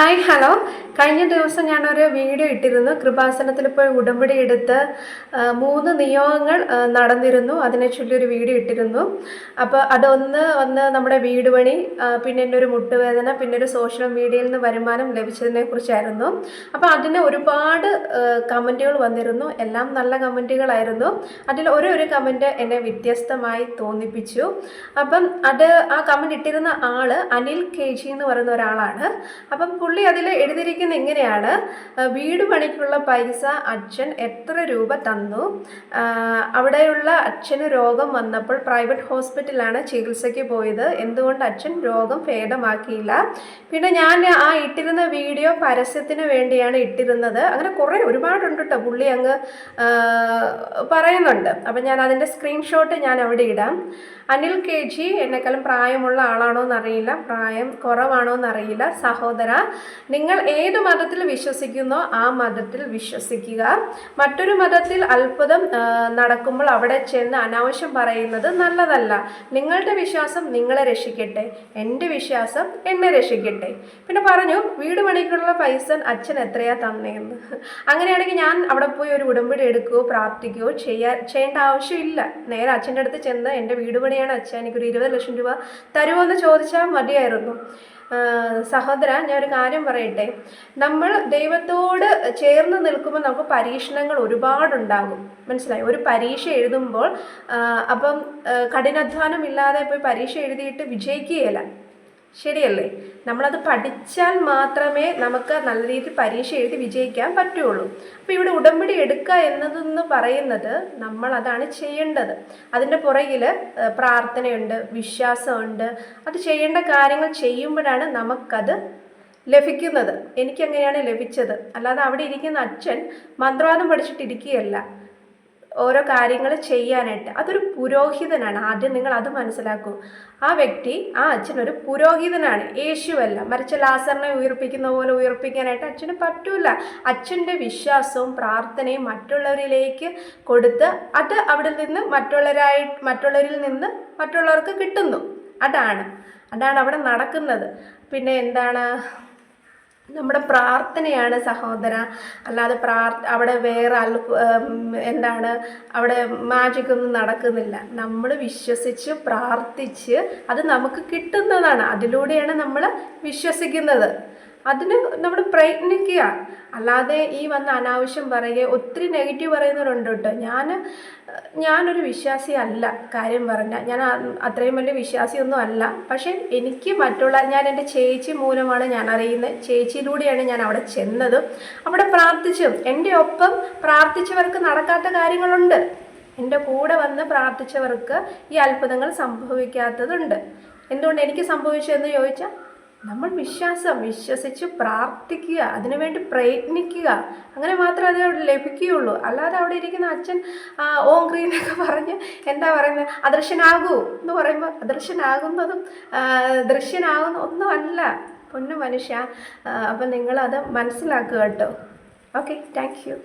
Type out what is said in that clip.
Hi hello. കഴിഞ്ഞ ദിവസം ഞാനൊരു വീഡിയോ ഇട്ടിരുന്നു. കൃപാസനത്തിൽ പോയി ഉടമ്പടി എടുത്ത് മൂന്ന് നിയോഗങ്ങൾ നടന്നിരുന്നു. അതിനെ ചൊല്ലി ഒരു വീഡിയോ ഇട്ടിരുന്നു. അപ്പോൾ അതൊന്ന് ഒന്ന് നമ്മുടെ വീട് പണി പിന്നെ എന്റെ ഒരു മുട്ടുവേദന പിന്നെ ഒരു സോഷ്യൽ മീഡിയയിൽ നിന്ന് വരുമാനം ലഭിച്ചതിനെ കുറിച്ചായിരുന്നു. അപ്പോൾ അതിന് ഒരുപാട് കമന്റുകൾ വന്നിരുന്നു. എല്ലാം നല്ല കമന്റുകളായിരുന്നു അതിൽ ഒരു ഒരു കമന്റ് എന്നെ വ്യത്യസ്തമായി തോന്നിപ്പിച്ചു. അപ്പം അത് ആ കമന്റ് ഇട്ടിരുന്ന ആൾ അനിൽ കെ എന്ന് പറയുന്ന ഒരാളാണ്. അപ്പം പുള്ളി അതിൽ എഴുതിയിരിക്കുന്ന ഇങ്ങനെയാണ്. വീട് പണിക്കുള്ള പൈസ അച്ഛൻ എത്ര രൂപ തന്നു? അവിടെയുള്ള അച്ഛന് രോഗം വന്നപ്പോൾ പ്രൈവറ്റ് ഹോസ്പിറ്റലാണ് ചികിത്സയ്ക്ക് പോയത്. എന്തുകൊണ്ട് അച്ഛൻ രോഗം ഭേദമാക്കിയില്ല? പിന്നെ ഞാൻ ആ ഇട്ടിരുന്ന വീഡിയോ പരസ്യത്തിന് വേണ്ടിയാണ് ഇട്ടിരുന്നത്. അങ്ങനെ കുറേ ഒരുപാടുണ്ട് കേട്ടോ പുള്ളി അങ്ങ് പറയുന്നുണ്ട്. അപ്പം ഞാൻ അതിന്റെ സ്ക്രീൻഷോട്ട് ഞാൻ അവിടെ ഇടാം. അനിൽ കെ ജി എന്നെക്കാളും പ്രായമുള്ള ആളാണോ എന്നറിയില്ല പ്രായം കുറവാണോ എന്നറിയില്ല സഹോദര നിങ്ങൾ ഏത് മതത്തിൽ വിശ്വസിക്കുന്നോ ആ മതത്തിൽ വിശ്വസിക്കുക. മറ്റൊരു മതത്തിൽ അത്ഭുതം നടക്കുമ്പോൾ അവിടെ ചെന്ന് അനാവശ്യം പറയുന്നത് നല്ലതല്ല. നിങ്ങളുടെ വിശ്വാസം നിങ്ങളെ രക്ഷിക്കട്ടെ. എന്റെ വിശ്വാസം എന്നെ രക്ഷിക്കട്ടെ. പിന്നെ പറഞ്ഞു വീട് പണിക്കുള്ള പൈസ അച്ഛൻ എത്രയാ തന്നേന്ന്. അങ്ങനെയാണെങ്കിൽ ഞാൻ അവിടെ പോയി ഒരു ഉടമ്പടി എടുക്കുകയോ പ്രാർത്ഥിക്കുകയോ ചെയ്യാ ചെയ്യേണ്ട ആവശ്യമില്ല. നേരെ അച്ഛന്റെ അടുത്ത് ചെന്ന് എന്റെ വീട് പണിയാണ് അച്ഛൻ എനിക്കൊരു ഇരുപത് ലക്ഷം രൂപ തരുമോ എന്ന് ചോദിച്ചാൽ മതിയായിരുന്നു. സഹോദര ഞാൻ ഒരു കാര്യം പറയട്ടെ? നമ്മൾ ദൈവത്തോട് ചേർന്ന് നിൽക്കുമ്പോൾ നമുക്ക് പരീക്ഷണങ്ങൾ ഒരുപാടുണ്ടാകും. മനസ്സിലായി? ഒരു പരീക്ഷ എഴുതുമ്പോൾ അപ്പം ആ, കഠിനാധ്വാനം ഇല്ലാതെ പോയി പരീക്ഷ എഴുതിയിട്ട് വിജയിക്കുകയില്ല. ശരിയല്ലേ? നമ്മളത് പഠിച്ചാൽ മാത്രമേ നമുക്ക് നല്ല രീതിയിൽ പരീക്ഷ എഴുതി വിജയിക്കാൻ പറ്റുള്ളൂ. അപ്പോൾ ഇവിടെ ഉടമ്പടി എടുക്കുക എന്നതെന്ന് പറയുന്നത് നമ്മൾ അതാണ് ചെയ്യേണ്ടത് അതിന്റെ പുറകിൽ പ്രാർത്ഥനയുണ്ട് വിശ്വാസമുണ്ട്. അത് ചെയ്യേണ്ട കാര്യങ്ങൾ ചെയ്യുമ്പോഴാണ് നമുക്കത് ലഭിക്കുന്നത്. എനിക്കങ്ങനെയാണ് ലഭിച്ചത്? അല്ലാതെ അവിടെ ഇരിക്കുന്ന അച്ഛൻ മന്ത്രവാദം പഠിച്ചിട്ടിരിക്കുകയല്ല. ഓരോ കാര്യങ്ങൾ ചെയ്യാനായിട്ട് അതൊരു പുരോഹിതനാണ്. ആദ്യം നിങ്ങൾ അത് മനസ്സിലാക്കൂ. ആ വ്യക്തി ആ അച്ഛൻ ഒരു പുരോഹിതനാണ്. യേശുവല്ല. മറിച്ച് ലാസറിനെ ഉയർപ്പിക്കുന്ന പോലെ ഉയർപ്പിക്കാനായിട്ട് അച്ഛന് പറ്റൂല. അച്ഛന്റെ വിശ്വാസവും പ്രാർത്ഥനയും മറ്റുള്ളവരിലേക്ക് കൊടുത്ത് അത് അവിടെ നിന്ന് മറ്റുള്ളവരായി മറ്റുള്ളവരിൽ നിന്ന് മറ്റുള്ളവർക്ക് കിട്ടുന്നു. അതാണ്. അതാണ് അവിടെ നടക്കുന്നത്. പിന്നെ എന്താണ്? നമ്മുടെ പ്രാർത്ഥനയാണ് സഹോദര. അല്ലാതെ പ്രാർ അവിടെ വേറെ അൽ എന്താണ് അവിടെ മാജിക്കൊന്നും നടക്കുന്നില്ല. നമ്മൾ വിശ്വസിച്ച് പ്രാർത്ഥിച്ച് അത് നമുക്ക് കിട്ടുന്നതാണ്. അതിലൂടെയാണ് നമ്മൾ വിശ്വസിക്കുന്നത്. അതിന് നമ്മൾ പ്രയത്നിക്കുക. അല്ലാതെ ഈ വന്ന അനാവശ്യം പറയുക ഒത്തിരി നെഗറ്റീവ് പറയുന്നവരുണ്ട് കേട്ടോ. ഞാൻ ഞാനൊരു വിശ്വാസി അല്ല കാര്യം പറഞ്ഞാൽ ഞാൻ അത്രയും വലിയ വിശ്വാസിയൊന്നും അല്ല. പക്ഷേ എനിക്ക് മറ്റുള്ള ഞാൻ എന്റെ ചേച്ചി മൂലമാണ് ഞാൻ അറിയുന്നത്. ചേച്ചിയിലൂടെയാണ് ഞാൻ അവിടെ ചെന്നത്. അവിടെ പ്രാർത്ഥിച്ചും. എന്റെ ഒപ്പം പ്രാർത്ഥിച്ചവർക്ക് നടക്കാത്ത കാര്യങ്ങളുണ്ട്. എന്റെ കൂടെ വന്ന് പ്രാർത്ഥിച്ചവർക്ക് ഈ അത്ഭുതങ്ങൾ സംഭവിക്കാത്തതുണ്ട്. എന്തുകൊണ്ട് എനിക്ക് സംഭവിച്ചതെന്ന് ചോദിച്ചാൽ നമ്മൾ വിശ്വാസം വിശ്വസിച്ച് പ്രാർത്ഥിക്കുക അതിനുവേണ്ടി പ്രയത്നിക്കുക. അങ്ങനെ മാത്രമേ അത് ലഭിക്കുകയുള്ളൂ. അല്ലാതെ അവിടെ ഇരിക്കുന്ന അച്ഛൻ ഓം ക്രീ എന്നൊക്കെ പറഞ്ഞ് എന്താ പറയുന്നത്? അദൃശ്യനാകൂ എന്ന് പറയുമ്പോൾ അദൃശ്യനാകുന്നതും ദൃശ്യനാകുന്ന ഒന്നുമല്ല. പൊന്നു മനുഷ്യ അപ്പം നിങ്ങളത് മനസ്സിലാക്കുക കേട്ടോ. Okay thank you.